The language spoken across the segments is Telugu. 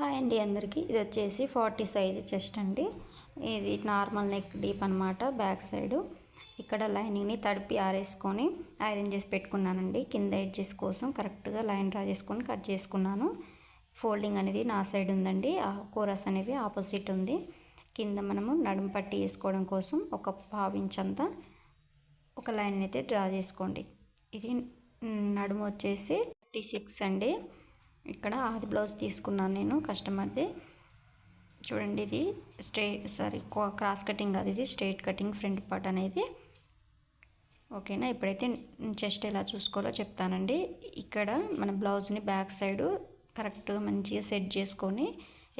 హాయ్ అండి అందరికీ. ఇది వచ్చేసి ఫార్టీ సైజ్ చెస్ట్ అండి. ఇది నార్మల్ నెక్ డీప్ అనమాట బ్యాక్ సైడు. ఇక్కడ లైనింగ్ని తడిపి ఆరేసుకొని ఐరన్ చేసి పెట్టుకున్నానండి. కింద ఎడ్జెస్ కోసం కరెక్ట్గా లైన్ డ్రా చేసుకొని కట్ చేసుకున్నాను. ఫోల్డింగ్ అనేది నా సైడ్ ఉందండి. ఆ కోరస్ అనేవి ఆపోజిట్ ఉంది. కింద మనము నడుము పట్టి వేసుకోవడం కోసం ఒక పావించంతా ఒక లైన్ అయితే డ్రా చేసుకోండి. ఇది నడుము వచ్చేసి థర్టీ సిక్స్ అండి. ఇక్కడ ఆది బ్లౌజ్ తీసుకున్నాను నేను కస్టమర్ది. చూడండి ఇది స్ట్రే సారీ క్రాస్ కటింగ్ అది ఇది స్ట్రైట్ కటింగ్ ఫ్రంట్ పార్ట్ అనేది. ఓకేనా? ఇప్పుడైతే చెస్ట్ ఎలా చూసుకోవాలో చెప్తానండి. ఇక్కడ మన బ్లౌజ్ని బ్యాక్ సైడు కరెక్ట్గా మంచిగా సెట్ చేసుకొని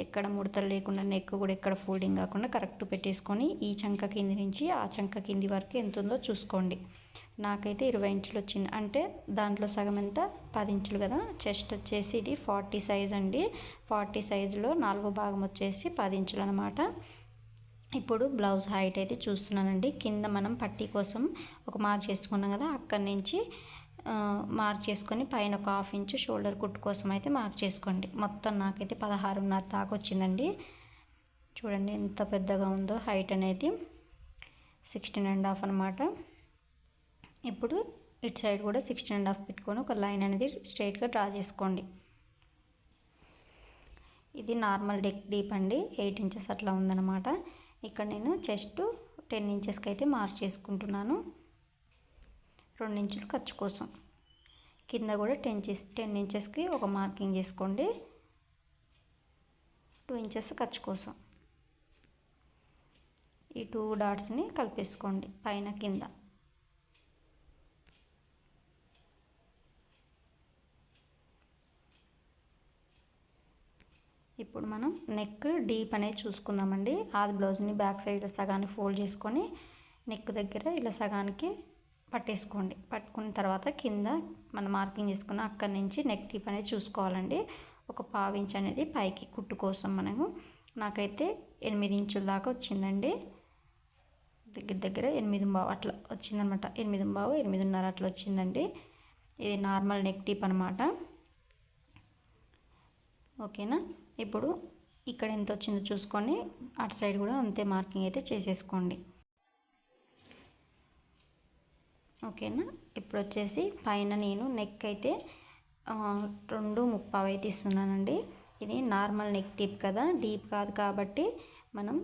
ఎక్కడ ముడతలు లేకుండా నెక్ కూడా ఎక్కడ ఫోల్డింగ్ కాకుండా కరెక్ట్ పెట్టేసుకొని ఈ చంక కింది నుంచి ఆ చంక కింది వరకు ఎంత ఉందో చూసుకోండి. నాకైతే ఇరవై ఇంచులు వచ్చింది. అంటే దాంట్లో సగం ఎంత? పది ఇంచులు కదా. చెస్ట్ వచ్చేసి ఇది ఫార్టీ సైజ్ అండి. ఫార్టీ సైజులో నాలుగో భాగం వచ్చేసి పది ఇంచులు అనమాట ఇప్పుడు బ్లౌజ్ హైట్ అయితే చూస్తున్నానండి. కింద మనం పట్టీ కోసం ఒక మార్క్ చేసుకున్నాం కదా అక్కడి నుంచి మార్క్ చేసుకొని పైన ఒక హాఫ్ ఇంచు షోల్డర్ కుట్టు కోసం అయితే మార్క్ చేసుకోండి. మొత్తం నాకైతే పదహారున్నర దాకా వచ్చిందండి. చూడండి ఎంత పెద్దగా ఉందో హైట్ అనేది. సిక్స్టీన్ అండ్ హాఫ్ అనమాట ఇప్పుడు ఇటు సైడ్ కూడా సిక్స్టీన్ అండ్ హాఫ్ పెట్టుకొని ఒక లైన్ అనేది స్ట్రైట్గా డ్రా చేసుకోండి. ఇది నార్మల్ డెక్ డీప్ అండి ఎయిట్ ఇంచెస్ అట్లా ఉందన్నమాట. ఇక్కడ నేను చెస్ట్ టెన్ ఇంచెస్కి అయితే మార్క్ చేసుకుంటున్నాను. రెండు ఇంచులు ఖర్చు కోసం. కింద కూడా టెన్ ఇంచెస్ టెన్ ఇంచెస్కి ఒక మార్కింగ్ చేసుకోండి. టూ ఇంచెస్ ఖర్చు కోసం. ఈ టూ డాట్స్ని కలిపేసుకోండి పైన కింద. ఇప్పుడు మనం నెక్ డీప్ అనేది చూసుకుందామండి. ఆది బ్లౌజ్ని బ్యాక్ సైడ్ సగాన్ని ఫోల్డ్ చేసుకొని నెక్ దగ్గర ఇలా సగానికి పట్టేసుకోండి. పట్టుకున్న తర్వాత కింద మనం మార్కింగ్ చేసుకున్న అక్కడి నుంచి నెక్ డీప్ అనేది చూసుకోవాలండి. ఒక పావు ఇంచ్ అనేది పైకి కుట్టు కోసం మనము. నాకైతే ఎనిమిది ఇంచుల దాకా వచ్చిందండి. దగ్గర దగ్గర ఎనిమిది బావు అట్లా వచ్చిందనమాట. ఎనిమిది బావు ఎనిమిదిన్నర అట్లా వచ్చిందండి. ఇది నార్మల్ నెక్ టీప్ అనమాట. ఓకేనా? ఇప్పుడు ఇక్కడ ఎంత వచ్చిందో చూసుకొని అటు సైడ్ కూడా అంతే మార్కింగ్ అయితే చేసేసుకోండి. ఓకేనా? ఇప్పుడు వచ్చేసి పైన నేను నెక్ అయితే రెండు ముప్పావు అయితే ఇస్తున్నానండి. ఇది నార్మల్ నెక్ డీప్ కదా డీప్ కాదు కాబట్టి మనం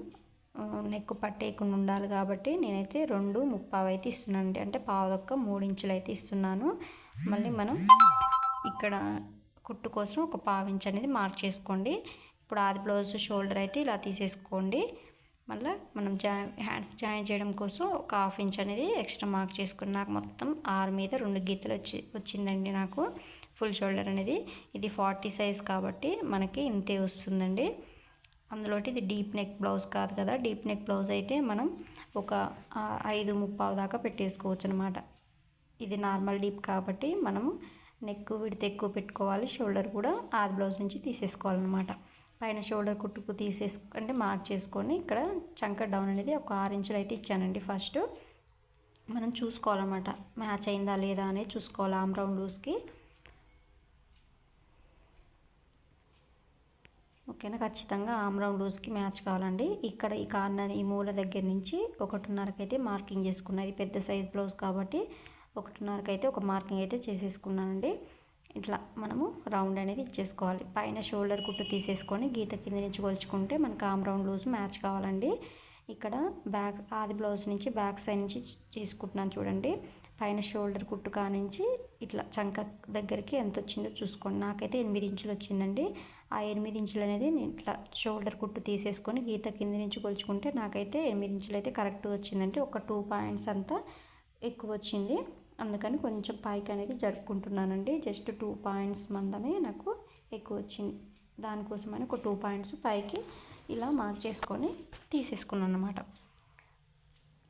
నెక్ పట్టేయకుండా ఉండాలి కాబట్టి నేనైతే రెండు ముప్పావు అయితే ఇస్తున్నానండి. అంటే పావుదొక్క మూడు ఇంచులు అయితే ఇస్తున్నాను. మళ్ళీ మనం ఇక్కడ కుట్టు కోసం ఒక పావించ్ అనేది మార్క్ చేసుకోండి ఇప్పుడు ఆది బ్లౌజ్ షోల్డర్ అయితే ఇలా తీసేసుకోండి. మళ్ళీ మనం జాయిన్ హ్యాండ్స్ జాయిన్ చేయడం కోసం ఒక హాఫ్ ఇంచ్ అనేది ఎక్స్ట్రా మార్క్ చేసుకుని నాకు మొత్తం ఆరు మీద రెండు గీతలు వచ్చి వచ్చిందండి నాకు ఫుల్ షోల్డర్ అనేది. ఇది ఫార్టీ సైజ్ కాబట్టి మనకి ఇంతే వస్తుందండి. అందులో ఇది డీప్ నెక్ బ్లౌజ్ కాదు కదా. డీప్ నెక్ బ్లౌజ్ అయితే మనం ఒక ఐదు ముప్పావు దాకా పెట్టేసుకోవచ్చు అనమాట ఇది నార్మల్ డీప్ కాబట్టి మనము నెక్ విడితే ఎక్కువ పెట్టుకోవాలి షోల్డర్ కూడా ఆది బ్లౌజ్ నుంచి తీసేసుకోవాలన్నమాట. పైన షోల్డర్ కుట్టుకు తీసేసు అంటే మార్క్ చేసుకొని ఇక్కడ చంక డౌన్ అనేది ఒక ఆరు ఇంచులు అయితే ఇచ్చానండి ఫస్ట్. మనం చూసుకోవాలన్నమాట మ్యాచ్ అయిందా లేదా అనేది చూసుకోవాలి ఆమ్ రౌండ్ లూస్కి ఓకేనా? ఖచ్చితంగా ఆమ్ రౌండ్ లూజ్కి మ్యాచ్ కావాలండి. ఇక్కడ ఈ కార్నర్ ఈ మూల దగ్గర నుంచి ఒకటిన్నరకైతే అయితే మార్కింగ్ చేసుకున్నది పెద్ద సైజ్ బ్లౌజ్ కాబట్టి ఒకటిన్నరకి అయితే ఒక మార్కింగ్ అయితే చేసేసుకున్నానండి. ఇట్లా మనము రౌండ్ అనేది ఇచ్చేసుకోవాలి. పైన షోల్డర్ కుట్టు తీసేసుకొని గీత కింద నుంచి కొలుచుకుంటే మనకు ఆమ్ రౌండ్ లూజ్ మ్యాచ్ కావాలండి. ఇక్కడ బ్యాక్ ఆది బ్లౌజ్ నుంచి బ్యాక్ సైడ్ నుంచి తీసుకుంటున్నాను చూడండి. పైన షోల్డర్ కుట్టు కానించి ఇట్లా చంక దగ్గరికి ఎంత వచ్చిందో చూసుకోండి. నాకైతే ఎనిమిది ఇంచులు వచ్చిందండి. ఆ ఎనిమిది ఇంచులు అనేది నేను ఇట్లా షోల్డర్ కుట్టు తీసేసుకొని గీత కింద నుంచి కొలుచుకుంటే నాకైతే ఎనిమిది ఇంచులు అయితే కరెక్ట్గా వచ్చిందండి. ఒక టూ పాయింట్స్ అంతా ఎక్కువ వచ్చింది. అందుకని కొంచెం పైకి అనేది జరుపుకుంటున్నానండి. జస్ట్ టూ పాయింట్స్ మందమే నాకు ఎక్కువ వచ్చింది. దానికోసమని ఒక టూ పాయింట్స్ పైకి ఇలా మార్క్ చేసుకొని తీసేసుకున్నాను అనమాట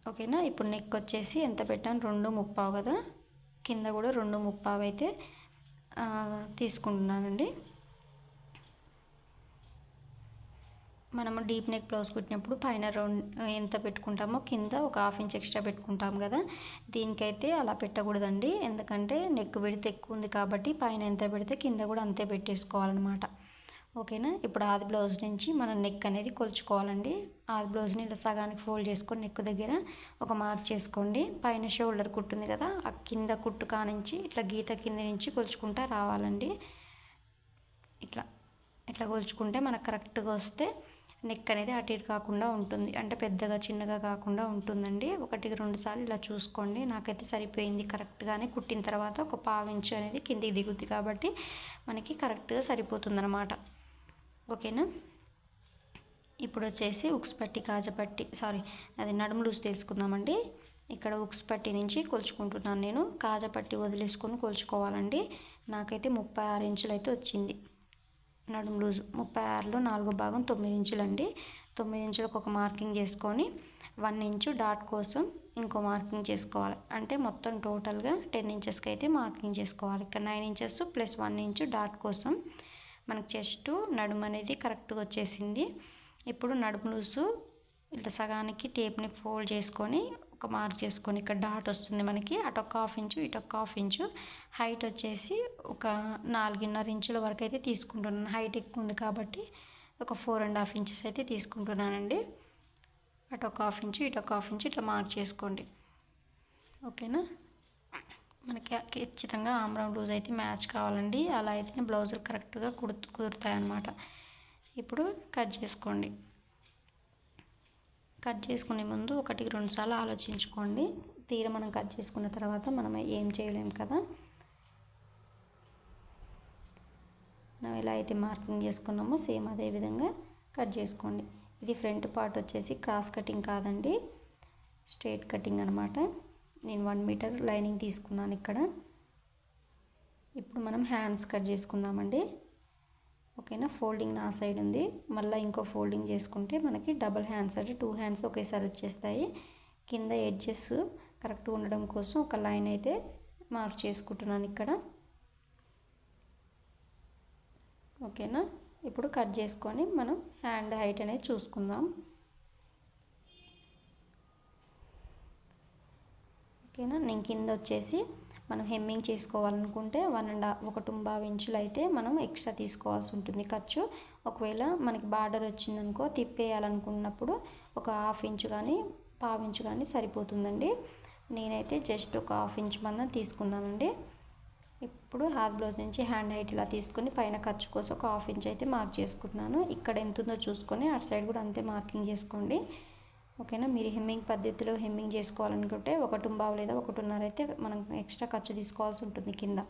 ఓకేనా? ఇప్పుడు నెక్ వచ్చేసి ఎంత పెట్టాను? రెండు ముప్పావు కదా? కింద కూడా రెండు ముప్పావు అయితే తీసుకుంటున్నానండి. మనము డీప్ నెక్ బ్లౌజ్ కుట్టినప్పుడు పైన రౌండ్ ఎంత పెట్టుకుంటామో కింద ఒక హాఫ్ ఇంచ్ ఎక్స్ట్రా పెట్టుకుంటాం కదా. దీనికైతే అలా పెట్టకూడదండి. ఎందుకంటే నెక్ పెడితే ఎక్కువ ఉంది కాబట్టి పైన ఎంత పెడితే కింద కూడా అంతే పెట్టేసుకోవాలన్నమాట. ఓకేనా? ఇప్పుడు ఆది బ్లౌజ్ నుంచి మనం నెక్ అనేది కొలుచుకోవాలండి. ఆది బ్లౌజ్ని ఇలా సగానికి ఫోల్డ్ చేసుకొని నెక్ దగ్గర ఒక మార్క్ చేసుకోండి. పైన షోల్డర్ కుట్టుంది కదా ఆ కింద కుట్టు కానించి ఇట్లా గీత కింద నుంచి కొలుచుకుంటా రావాలండి. ఇట్లా ఇట్లా కొలుచుకుంటే మనకు కరెక్ట్గా వస్తే నెక్ అనేది అటు ఇటు కాకుండా ఉంటుంది. అంటే పెద్దగా చిన్నగా కాకుండా ఉంటుందండి. ఒకటికి రెండు సార్లు ఇలా చూసుకోండి. నాకైతే సరిపోయింది కరెక్ట్గానే. కుట్టిన తర్వాత ఒక పావించు అనేది కిందికి దిగుద్ది కాబట్టి మనకి కరెక్ట్గా సరిపోతుందన్నమాట. ఓకేనా? ఇప్పుడు వచ్చేసి ఉక్స్ పట్టి కాజపట్టి సారీ అది నడుము లూజ్ తెలుసుకుందామండి. ఇక్కడ ఉక్స్ పట్టి నుంచి కొలుచుకుంటున్నాను నేను. కాజపట్టి వదిలేసుకొని కొలుచుకోవాలండి. నాకైతే ముప్పై ఆరు ఇంచులు అయితే వచ్చింది. నడుము లూజు ముప్పై ఆరులో నాలుగో భాగం తొమ్మిది ఇంచులండి. తొమ్మిది ఇంచులకు ఒక మార్కింగ్ చేసుకొని వన్ ఇంచు డాట్ కోసం ఇంకో మార్కింగ్ చేసుకోవాలి. అంటే మొత్తం టోటల్గా టెన్ ఇంచెస్కి అయితే మార్కింగ్ చేసుకోవాలి. ఇక్కడ nine inches plus one inch dot కోసం మనకు చెస్ట్ నడుము అనేది కరెక్ట్గా వచ్చేసింది. ఇప్పుడు నడుము లూసు ఇట్లా సగానికి టేప్ని ఫోల్డ్ చేసుకొని ఒక మార్క్ చేసుకొని ఇక్కడ డాట్ వస్తుంది మనకి అటు ఒక హాఫ్ ఇంచు ఇటు ఒక హాఫ్ ఇంచు. హైట్ వచ్చేసి ఒక నాలుగున్నర ఇంచుల వరకు అయితే తీసుకుంటున్నాను. హైట్ ఎక్కువ ఉంది కాబట్టి ఒక ఫోర్ అండ్ హాఫ్ ఇంచెస్ అయితే తీసుకుంటున్నానండి. అటు ఒక హాఫ్ ఇంచు ఇటు ఒక హాఫ్ ఇంచు ఇట్లా మార్క్ చేసుకోండి. ఓకేనా? మనకి ఖచ్చితంగా ఆమ్రామ్ లూజ్ అయితే మ్యాచ్ కావాలండి. అలా అయితే బ్లౌజులు కరెక్ట్గా కుడు కుదురుతాయి అన్నమాట ఇప్పుడు కట్ చేసుకోండి. కట్ చేసుకునే ముందు ఒకటికి రెండు సార్లు ఆలోచించుకోండి. తీర మనం కట్ చేసుకున్న తర్వాత మనం ఏం చేయలేం కదా? మనం ఎలా అయితే మార్కింగ్ చేసుకున్నామో సేమ్ అదే విధంగా కట్ చేసుకోండి. ఇది ఫ్రంట్ పార్ట్ వచ్చేసి క్రాస్ కటింగ్ కాదండి. స్ట్రేట్ కటింగ్ అనమాట నేను వన్ మీటర్ లైనింగ్ తీసుకున్నాను ఇక్కడ. ఇప్పుడు మనం హ్యాండ్స్ కట్ చేసుకుందామండి. ఓకేనా? ఫోల్డింగ్ నా సైడ్ ఉంది. మళ్ళీ ఇంకో ఫోల్డింగ్ చేసుకుంటే మనకి డబల్ హ్యాండ్స్ అంటే టూ హ్యాండ్స్ ఒకేసారి వచ్చేస్తాయి. కింద ఎడ్జెస్ కరెక్ట్గా ఉండడం కోసం ఒక లైన్ అయితే మార్క్ చేసుకుంటున్నాను ఇక్కడ. ఓకేనా? ఇప్పుడు కట్ చేసుకొని మనం హ్యాండ్ హైట్ అనేది చూసుకుందాం. ఓకేనా? నేను కింద వచ్చేసి మనం హెమ్మింగ్ చేసుకోవాలనుకుంటే వన్ అండ్ ఒక టుంబావ్ ఇంచులు అయితే మనం ఎక్స్ట్రా తీసుకోవాల్సి ఉంటుంది ఖర్చు. ఒకవేళ మనకి బార్డర్ వచ్చిందనుకో తిప్పేయాలనుకున్నప్పుడు ఒక హాఫ్ ఇంచు కానీ పావు ఇంచు కానీ సరిపోతుందండి. నేనైతే జస్ట్ ఒక హాఫ్ ఇంచ్ మందం తీసుకున్నానండి. ఇప్పుడు హ్యాత్ బ్లౌజ్ నుంచి హ్యాండ్ హైట్ ఇలా తీసుకుని పైన ఖర్చు కోసం ఒక హాఫ్ ఇంచ్ అయితే మార్క్ చేసుకుంటున్నాను. ఇక్కడ ఎంత ఉందో చూసుకొని అటు సైడ్ కూడా అంతే మార్కింగ్ చేసుకోండి. ఓకేనా? మీరు హెమ్మింగ్ పద్ధతిలో హెమ్మింగ్ చేసుకోవాలనుకుంటే ఒక టుంబావు లేదా ఒకటిన్నర అయితే మనం ఎక్స్ట్రా ఖర్చు తీసుకోవాల్సి ఉంటుంది కింద.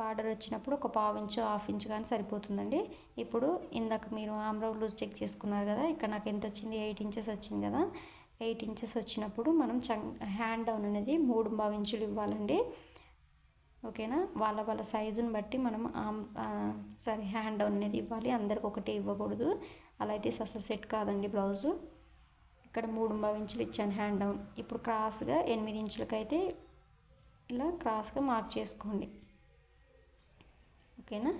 బార్డర్ వచ్చినప్పుడు ఒక పావు ఇంచు హాఫ్ ఇంచు కానీ సరిపోతుందండి. ఇప్పుడు ఇందాక మీరు ఆమ్రౌ చెక్ చేసుకున్నారు కదా ఇక్కడ నాకు ఎంత వచ్చింది? ఎయిట్ ఇంచెస్ వచ్చింది కదా. ఎయిట్ ఇంచెస్ వచ్చినప్పుడు మనం చం హ్యాండ్ డౌన్ అనేది మూడు బావు ఇంచులు ఇవ్వాలండి. ఓకేనా? వాళ్ళ వాళ్ళ సైజుని బట్టి మనం ఆమ్ సారీ హ్యాండ్ డౌన్ అనేది ఇవ్వాలి. అందరికి ఒకటే ఇవ్వకూడదు. అలా అయితే అసలు సెట్ కాదండి బ్లౌజు. ఇక్కడ మూడు ఇంచులు ఇచ్చాను హ్యాండ్ డౌన్. ఇప్పుడు క్రాస్గా ఎనిమిది ఇంచులకైతే ఇలా క్రాస్గా మార్క్ చేసుకోండి. ఓకేనా?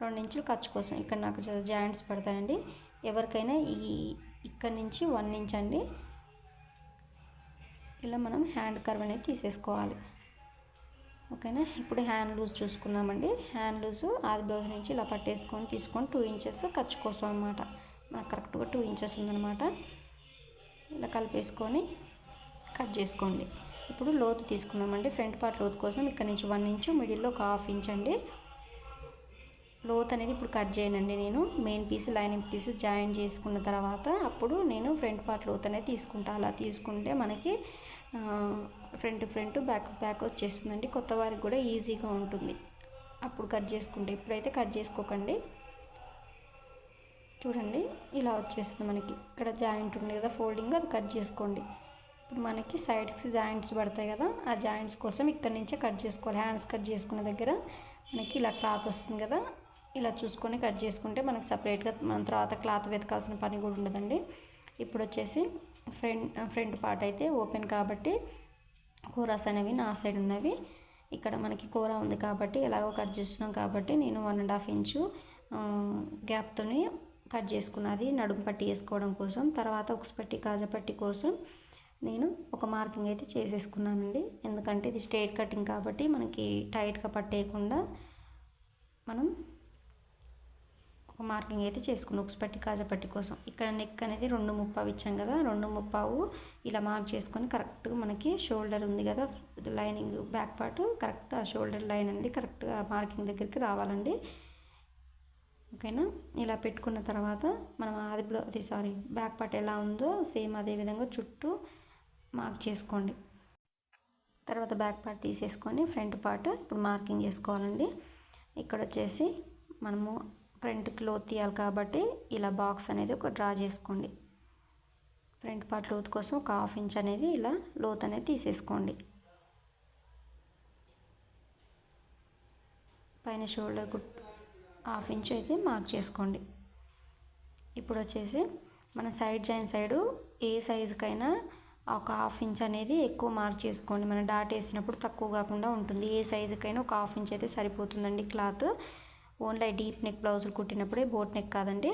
రెండు ఇంచులు ఖర్చు కోసం. ఇక్కడ నాకు జాయింట్స్ పడతాయండి. ఎవరికైనా ఈ ఇక్కడ నుంచి వన్ ఇంచ్ అండి. ఇలా మనం హ్యాండ్ కర్వ్ అనేది తీసేసుకోవాలి. ఓకేనా? ఇప్పుడు హ్యాండ్ లూజ్ చూసుకుందామండి. హ్యాండ్ లూజ్ ఆది బ్లౌజ్ నుంచి ఇలా పట్టేసుకొని తీసుకొని టూ ఇంచెస్ ఖర్చు కోసం అనమాట మనకు కరెక్ట్గా టూ ఇంచెస్ ఉందన్నమాట. ఇలా కలిపేసుకొని కట్ చేసుకోండి. ఇప్పుడు లోతు తీసుకుందామండి. ఫ్రంట్ పార్ట్ లోతు కోసం ఇక్కడ నుంచి వన్ ఇంచు మిడిల్లో ఒక హాఫ్ ఇంచ్ అండి. లోత్ అనేది ఇప్పుడు కట్ చేయనండి నేను. Main piece lining piece join చేసుకున్న తర్వాత అప్పుడు నేను ఫ్రంట్ పార్ట్ లోత్ అనేది తీసుకుంటా. అలా తీసుకుంటే మనకి ఫ్రంట్ ఫ్రంట్ బ్యాక్ బ్యాక్ వచ్చేస్తుందండి. కొత్త వారికి కూడా ఈజీగా ఉంటుంది. అప్పుడు కట్ చేసుకుంటే ఇప్పుడైతే కట్ చేసుకోకండి చూడండి ఇలా వచ్చేస్తుంది మనకి. ఇక్కడ జాయింట్ ఉంది కదా ఫోల్డింగ్ అది కట్ చేసుకోండి. ఇప్పుడు మనకి సైడ్స్ జాయింట్స్ పడతాయి కదా ఆ జాయింట్స్ కోసం ఇక్కడ నుంచే కట్ చేసుకోవాలి. హ్యాండ్స్ కట్ చేసుకున్న దగ్గర మనకి ఇలా క్లాత్ వస్తుంది కదా ఇలా చూసుకొని కట్ చేసుకుంటే మనకి సపరేట్గా మన తర్వాత క్లాత్ వెతకాల్సిన పని కూడా ఉండదండి. ఇప్పుడు వచ్చేసి ఫ్రంట్ ఫ్రంట్ పార్ట్ అయితే ఓపెన్ కాబట్టి కూరాస్ అనేవి నా సైడ్ ఉన్నవి. ఇక్కడ మనకి కూర ఉంది కాబట్టి ఎలాగో కట్ చేస్తున్నాం కాబట్టి నేను వన్ అండ్ హాఫ్ ఇంచు గ్యాప్తోని కట్ చేసుకున్నది నడుము పట్టి వేసుకోవడం కోసం. తర్వాత ఉక్సుపట్టి కాజపట్టి కోసం నేను ఒక మార్కింగ్ అయితే చేసేసుకున్నానండి. ఎందుకంటే ఇది స్ట్రైట్ కటింగ్ కాబట్టి మనకి టైట్గా పట్టేయకుండా మనం ఒక మార్కింగ్ అయితే చేసుకున్నాం ఉక్స్ కాజపట్టి కోసం. ఇక్కడ నెక్ అనేది రెండు ముప్పావు ఇచ్చాం కదా రెండు ముప్పావు ఇలా మార్క్ చేసుకొని కరెక్ట్గా మనకి షోల్డర్ ఉంది కదా లైనింగ్ బ్యాక్ పార్ట్ కరెక్ట్ ఆ షోల్డర్ లైన్ అనేది కరెక్ట్గా మార్కింగ్ దగ్గరికి రావాలండి. ఓకేనా? ఇలా పెట్టుకున్న తర్వాత మనం ఆది బ్లౌ అది సారీ బ్యాక్ పార్ట్ ఎలా ఉందో సేమ్ అదే విధంగా చుట్టూ మార్క్ చేసుకోండి. తర్వాత బ్యాక్ పార్ట్ తీసేసుకొని ఫ్రంట్ పార్ట్ ఇప్పుడు మార్కింగ్ చేసుకోవాలండి. ఇక్కడ వచ్చేసి మనము ఫ్రంట్ క్లోత్ తీయాలి కాబట్టి ఇలా బాక్స్ అనేది ఒక డ్రా చేసుకోండి. ఫ్రంట్ పార్ట్ లోత్ కోసం ఒక హాఫ్ ఇంచ్ అనేది ఇలా లోత్ అనేది తీసేసుకోండి. పైన షోల్డర్ కుట్ హాఫ్ ఇంచ్ అయితే మార్క్ చేసుకోండి. ఇప్పుడు వచ్చేసి మన సైడ్ జాయిన్ సైడు ఏ సైజుకైనా ఒక హాఫ్ ఇంచ్ అనేది ఎక్కువ మార్క్ చేసుకోండి. మనం డాట్ వేసినప్పుడు తక్కువ కాకుండా ఉంటుంది. ఏ సైజుకైనా ఒక హాఫ్ ఇంచ్ అయితే సరిపోతుందండి క్లాత్. ఓన్లీ డీప్ నెక్ బ్లౌజులు కుట్టినప్పుడే బోట్ నెక్ కాదండి.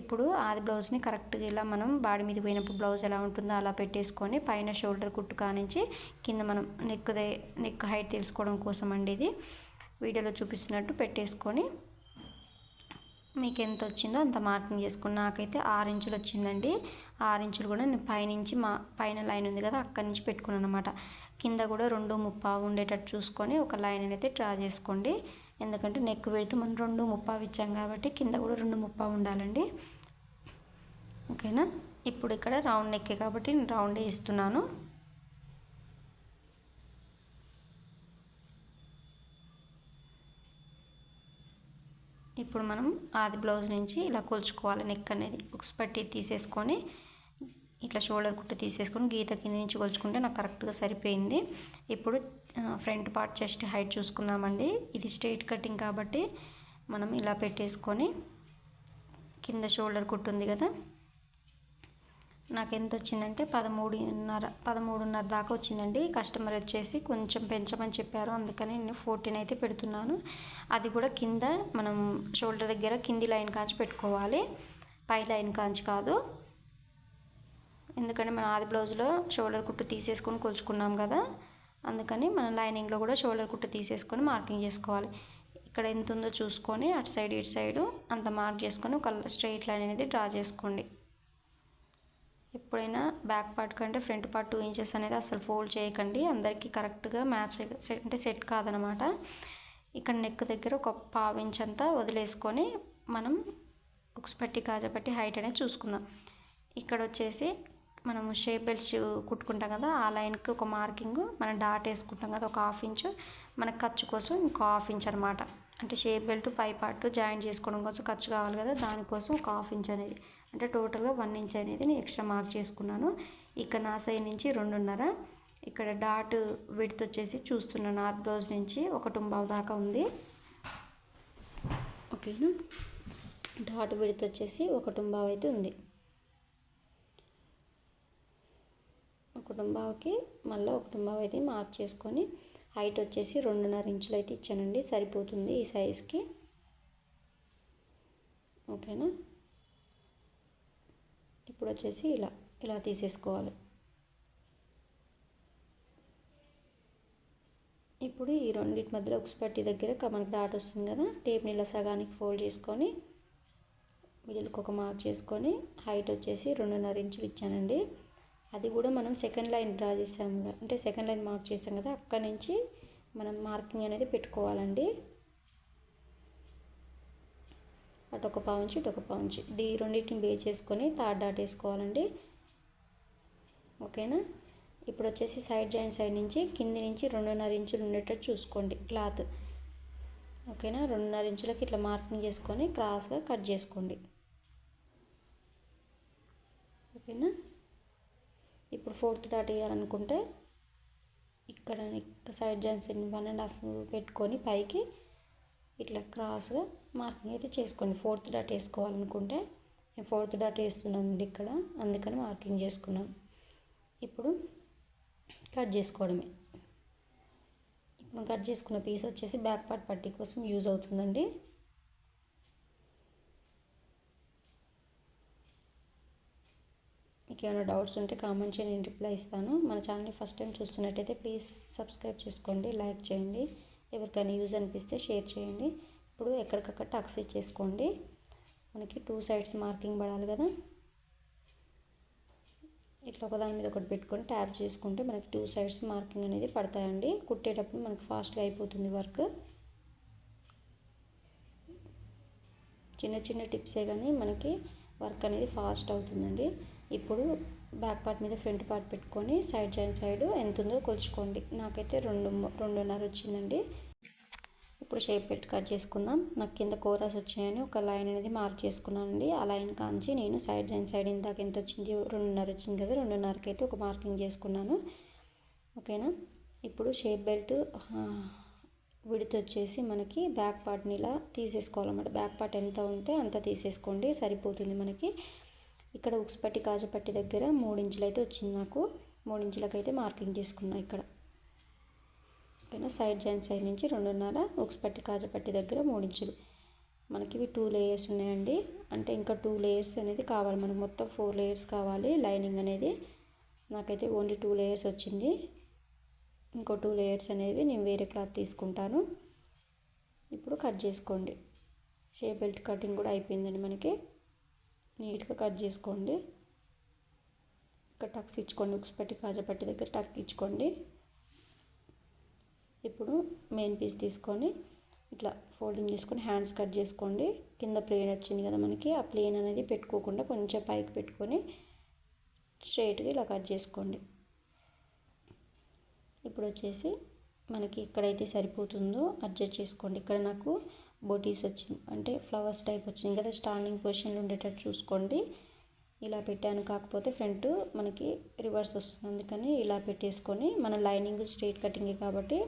ఇప్పుడు ఆది బ్లౌజ్ని కరెక్ట్గా ఇలా మనం బాడీ మీద పోయినప్పుడు బ్లౌజ్ ఎలా ఉంటుందో అలా పెట్టేసుకొని పైన షోల్డర్ కుట్టు కానించి కింద మనం నెక్ నెక్ హైట్ తెలుసుకోవడం కోసం అండి ఇది. వీడియోలో చూపిస్తున్నట్టు పెట్టేసుకొని మీకు ఎంత వచ్చిందో అంత మార్కింగ్ చేసుకుని నాకైతే ఆరు ఇంచులు వచ్చిందండి ఆరు ఇంచులు కూడా నేను పైనుంచి మా పైన లైన్ ఉంది కదా అక్కడి నుంచి పెట్టుకున్నాను అనమాట కింద కూడా రెండు ముప్పావు ఉండేటట్టు చూసుకొని ఒక లైన్ అయితే డ్రా చేసుకోండి. ఎందుకంటే నెక్ పెడితే మనం రెండు ముప్పావు ఇచ్చాం కాబట్టి కింద కూడా రెండు ముప్పావు ఉండాలండి. ఓకేనా? ఇప్పుడు ఇక్కడ రౌండ్ నెక్కే కాబట్టి నేను రౌండ్ ఇస్తున్నాను. ఇప్పుడు మనం ఆది బ్లౌజ్ నుంచి ఇలా కొలుచుకోవాలి నెక్ అనేది. ఒక పట్టి తీసేసుకొని ఇట్లా షోల్డర్ కుట్టు తీసేసుకొని గీత కింద నుంచి కొలుచుకుంటే నాకు కరెక్ట్గా సరిపోయింది. ఇప్పుడు ఫ్రంట్ పార్ట్ చెస్ట్ హైట్ చూసుకుందామండి. ఇది స్ట్రైట్ కటింగ్ కాబట్టి మనం ఇలా పెట్టేసుకొని కింద షోల్డర్ కుట్టు ఉంది కదా. నాకు ఎంత వచ్చిందంటే పదమూడున్నర పదమూడున్నర దాకా వచ్చిందండి. కస్టమర్ వచ్చేసి కొంచెం పెంచమని చెప్పారు. అందుకని నేను ఫోర్టీన్ అయితే పెడుతున్నాను. అది కూడా కింద మనం షోల్డర్ దగ్గర కింది లైన్ కాంచి పెట్టుకోవాలి. పై లైన్ కాంచి కాదు. ఎందుకంటే మనం ఆది బ్లౌజ్లో షోల్డర్ కుట్టు తీసేసుకొని కొలుచుకున్నాం కదా. అందుకని మన లైనింగ్లో కూడా షోల్డర్ కుట్టు తీసేసుకొని మార్కింగ్ చేసుకోవాలి. ఇక్కడ ఎంత ఉందో చూసుకొని అటు సైడ్ ఇటు సైడు అంత మార్క్ చేసుకొని ఒక స్ట్రైట్ లైన్ అనేది డ్రా చేసుకోండి. ఎప్పుడైనా బ్యాక్ పార్ట్ కంటే ఫ్రంట్ పార్ట్ టూ ఇంచెస్ అనేది అసలు ఫోల్డ్ చేయకండి. అందరికీ కరెక్ట్గా మ్యాచ్ అంటే సెట్ కాదనమాట. ఇక్కడ నెక్ దగ్గర ఒక పావు ఇంచ్ అంతా వదిలేసుకొని మనం ఒక పట్టి కాజపట్టి హైట్ అనేది చూసుకుందాం. ఇక్కడ వచ్చేసి మనము షేప్ బెల్ట్స్ కుట్టుకుంటాం కదా ఆ లైన్కి ఒక మార్కింగ్ మనం డాట్ వేసుకుంటాం కదా ఒక హాఫ్ ఇంచు మన ఖర్చు కోసం ఇంకో హాఫ్ ఇంచ్ అనమాట. అంటే షేప్ బెల్ట్ పై పార్ట్ జాయిన్ చేసుకోవడం కోసం ఖర్చు కావాలి కదా దానికోసం ఒక హాఫ్ ఇంచ్ అనేది. అంటే టోటల్గా వన్ ఇంచ్ అనేది నేను ఎక్స్ట్రా మార్క్ చేసుకున్నాను. ఇక్కడ నా సైడ్ నుంచి రెండున్నర. ఇక్కడ డాట్ విడ్త్ వచ్చేసి చూస్తున్నాను నార్త్ బ్లౌజ్ నుంచి ఒక టుంబావు దాకా ఉంది. ఓకేనా? డాట్ విడ్త్ వచ్చేసి ఒక టుంబావు అయితే ఉంది. కుటుంబాకి మళ్ళీ ఒక కుటుంబం అయితే మార్క్ చేసుకొని హైట్ వచ్చేసి రెండున్నర ఇంచులు అయితే ఇచ్చానండి. సరిపోతుంది ఈ సైజ్కి. ఓకేనా? ఇప్పుడు వచ్చేసి ఇలా ఇలా తీసేసుకోవాలి. ఇప్పుడు ఈ రెండింటి మధ్యలో ఒక పట్టి దగ్గర మనకి డాట్ వస్తుంది కదా టేప్ని ఇలా సగానికి ఫోల్డ్ చేసుకొని మిడిల్కి ఒక మార్క్ చేసుకొని హైట్ వచ్చేసి రెండున్నర ఇంచులు ఇచ్చానండి. అది కూడా మనం సెకండ్ లైన్ డ్రా చేసాము కదా అంటే సెకండ్ లైన్ మార్క్ చేసాం కదా అక్కడి నుంచి మనం మార్కింగ్ అనేది పెట్టుకోవాలండి. అటు ఒక పావుంచి ఇటు ఒక పావుంచి దీ రెండింటిని బే చేసుకొని థర్డ్ డాట్ వేసుకోవాలండి. ఓకేనా? ఇప్పుడు వచ్చేసి సైడ్ జాయింట్ సైడ్ నుంచి కింది నుంచి రెండున్నర ఇంచులు ఉండేటట్టు చూసుకోండి క్లాత్ ఓకేనా? రెండున్నర ఇంచులకి ఇట్లా మార్కింగ్ చేసుకొని క్రాస్గా కట్ చేసుకోండి. ఓకేనా? ఇప్పుడు ఫోర్త్ డాట్ వేయాలనుకుంటే ఇక్కడ side joints one and half పెట్టుకొని పైకి ఇట్లా క్రాస్గా మార్కింగ్ అయితే చేసుకోండి. ఫోర్త్ డాట్ వేసుకోవాలనుకుంటే నేను ఫోర్త్ డాట్ వేస్తున్నానండి ఇక్కడ. అందుకని మార్కింగ్ చేసుకున్నాను ఇప్పుడు కట్ చేసుకోవడమే. ఇప్పుడు కట్ చేసుకున్న పీస్ వచ్చేసి బ్యాక్ పార్ట్ పట్టీ కోసం యూజ్ అవుతుందండి. మీకు ఏమైనా డౌట్స్ ఉంటే కామెంట్ చేయండి నేను రిప్లై ఇస్తాను. మన ఛానల్ని ఫస్ట్ టైం చూస్తున్నట్టయితే ప్లీజ్ సబ్స్క్రైబ్ చేసుకోండి లైక్ చేయండి. ఎవరికైనా యూజ్ అనిపిస్తే షేర్ చేయండి. ఇప్పుడు ఎక్కడికక్కడ టక్స్ ఇచ్చేసుకోండి. మనకి టూ సైడ్స్ మార్కింగ్ పడాలి కదా. ఇట్లా ఒకదాని మీద ఒకటి పెట్టుకొని ట్యాప్ చేసుకుంటే మనకి టూ సైడ్స్ మార్కింగ్ అనేది పడతాయండి. కుట్టేటప్పుడు మనకి ఫాస్ట్గా అయిపోతుంది వర్క్. చిన్న చిన్న టిప్సే కానీ మనకి వర్క్ అనేది ఫాస్ట్ అవుతుందండి. ఇప్పుడు బ్యాక్ పార్ట్ మీద ఫ్రంట్ పార్ట్ పెట్టుకొని సైడ్ జాయిన్ సైడ్ ఎంత ఉందో కొలుచుకోండి. నాకైతే రెండు రెండున్నర వచ్చిందండి. ఇప్పుడు షేప్ పెట్టి కట్ చేసుకుందాం. నాకు కింద కోరాస్ వచ్చాయని ఒక లైన్ అనేది మార్క్ చేసుకున్నానండి. ఆ లైన్ కాంచి నేను సైడ్ జాయిన్ సైడ్ ఇందాక ఎంత వచ్చింది? రెండున్నర వచ్చింది కదా రెండున్నరకి అయితే ఒక మార్కింగ్ చేసుకున్నాను. ఓకేనా? ఇప్పుడు షేప్ బెల్ట్ విడితే వచ్చేసి మనకి బ్యాక్ పార్ట్ని ఇలా తీసేసుకోవాలన్నమాట. బ్యాక్ పార్ట్ ఎంత ఉంటే అంత తీసేసుకోండి. సరిపోతుంది మనకి. ఇక్కడ ఉక్స్ పట్టి కాజపట్టి దగ్గర మూడించులు అయితే వచ్చింది నాకు. మూడించులకు అయితే మార్కింగ్ చేసుకున్నా ఇక్కడ. ఓకేనా? సైడ్ జాయింట్ సైడ్ నుంచి రెండున్నర ఉక్స్పట్టి కాజపట్టి దగ్గర మూడించులు. మనకి ఇవి టూ లేయర్స్ ఉన్నాయండి. అంటే ఇంకా టూ లేయర్స్ అనేది కావాలి. మనకు మొత్తం ఫోర్ లేయర్స్ కావాలి. లైనింగ్ అనేది నాకైతే ఓన్లీ టూ లేయర్స్ వచ్చింది. ఇంకో టూ లేయర్స్ అనేవి నేను వేరే క్లాత్ తీసుకుంటాను. ఇప్పుడు కట్ చేసుకోండి. షేప్ బెల్ట్ కటింగ్ కూడా అయిపోయిందండి మనకి. నీట్గా కట్ చేసుకోండి. ఇక్కడ టక్స్ ఇచ్చుకోండి ఉక్స్ పట్టి కాజపట్టి దగ్గర టక్ ఇచ్చుకోండి. ఇప్పుడు మెయిన్ పీస్ తీసుకొని ఇట్లా ఫోల్డింగ్ చేసుకొని హ్యాండ్స్ కట్ చేసుకోండి. కింద ప్లేన్ వచ్చింది కదా మనకి ఆ ప్లేన్ అనేది పెట్టుకోకుండా కొంచెం పైకి పెట్టుకొని స్ట్రైట్గా ఇలా కట్ చేసుకోండి. ఇప్పుడు వచ్చేసి మనకి ఎక్కడైతే సరిపోతుందో అడ్జస్ట్ చేసుకోండి. ఇక్కడ నాకు బోటీస్ వచ్చింది అంటే ఫ్లవర్స్ టైప్ వచ్చింది కదా స్టాండింగ్ పొజిషన్లో ఉండేటట్టు చూసుకోండి. ఇలా పెట్టాను కాకపోతే ఫ్రంట్ మనకి రివర్స్ వస్తుంది. అందుకని ఇలా పెట్టేసుకొని మన లైనింగ్ స్ట్రైట్ కటింగే కాబట్టి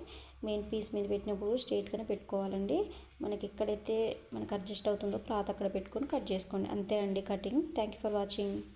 మెయిన్ పీస్ మీద పెట్టినప్పుడు స్ట్రైట్గానే పెట్టుకోవాలండి. మనకి ఎక్కడైతే మనకు అడ్జస్ట్ అవుతుందో క్లాత్ అక్కడ పెట్టుకొని కట్ చేసుకోండి. అంతే అండి cutting. Thank you for watching.